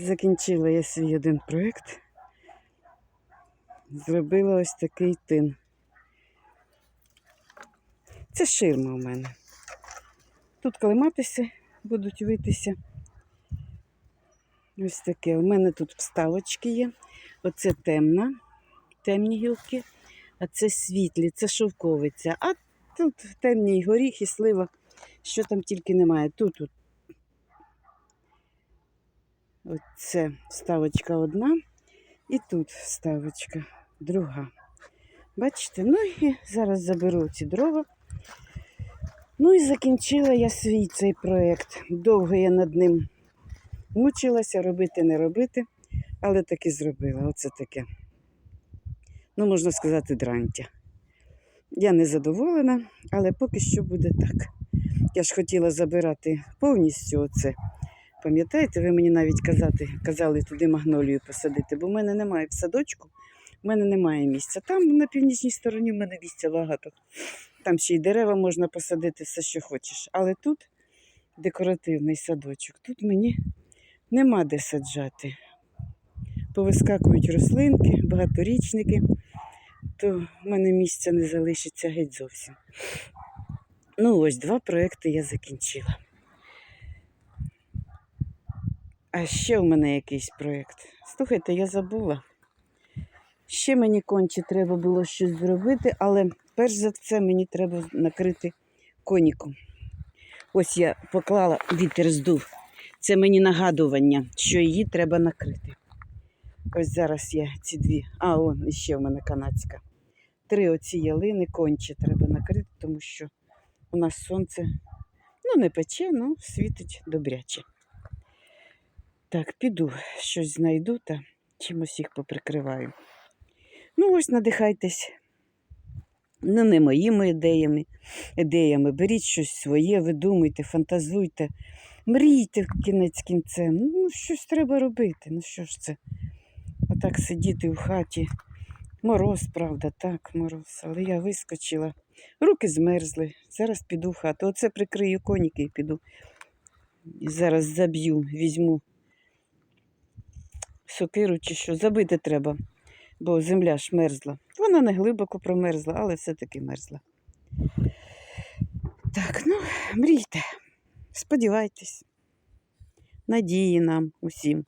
Закінчила я свій один проєкт. Зробила ось такий тин. Це ширма у мене. Тут калиматися будуть витися. Ось таке. У мене тут вставочки є. Оце темна, темні гілки, а це світлі, це шовковиця. А тут темні горіхи, слива, що там тільки немає. Тут от. Оце вставочка одна, і тут вставочка друга. Бачите? Ну і зараз заберу ці дрова. Ну і закінчила я свій цей проєкт. Довго я над ним мучилася, робити, не робити, але таки зробила. Оце таке. Ну, можна сказати, дрантя. Я не задоволена, але поки що буде так. Я ж хотіла забирати повністю оце. Пам'ятаєте, ви мені навіть казати, казали туди магнолію посадити, бо в мене немає в садочку, в мене немає місця. Там на північній стороні в мене місця багато. Там ще й дерева можна посадити, все, що хочеш. Але тут декоративний садочок. Тут мені нема де саджати. Повискакують рослинки, багаторічники, то в мене місця не залишиться геть зовсім. Ну, ось два проекти я закінчила. А ще в мене якийсь проєкт. Слухайте, я забула. Ще мені конче треба було щось зробити, але перш за все мені треба накрити коніком. Ось я поклала, вітер здув. Це мені нагадування, що її треба накрити. Ось зараз я ці дві. А, он іще в мене канадська. Три оці ялини конче треба накрити, тому що у нас сонце ну, не пече, ну світить добряче. Так, піду, щось знайду та чимось їх поприкриваю. Ну, ось надихайтесь. Ну, не моїми ідеями, ідеями. Беріть щось своє, видумуйте, фантазуйте, мрійте кінець кінцем. Ну, щось треба робити. Ну що ж це? Отак сидіти в хаті. Мороз, правда, так, мороз. Але я вискочила. Руки змерзли. Зараз піду в хату. Оце прикрию коніки і піду. І зараз заб'ю, візьму сокиру чи що. Забити треба, бо земля ж мерзла. Вона не глибоко промерзла, але все-таки мерзла. Так, ну, мрійте, сподівайтесь. Надії нам усім.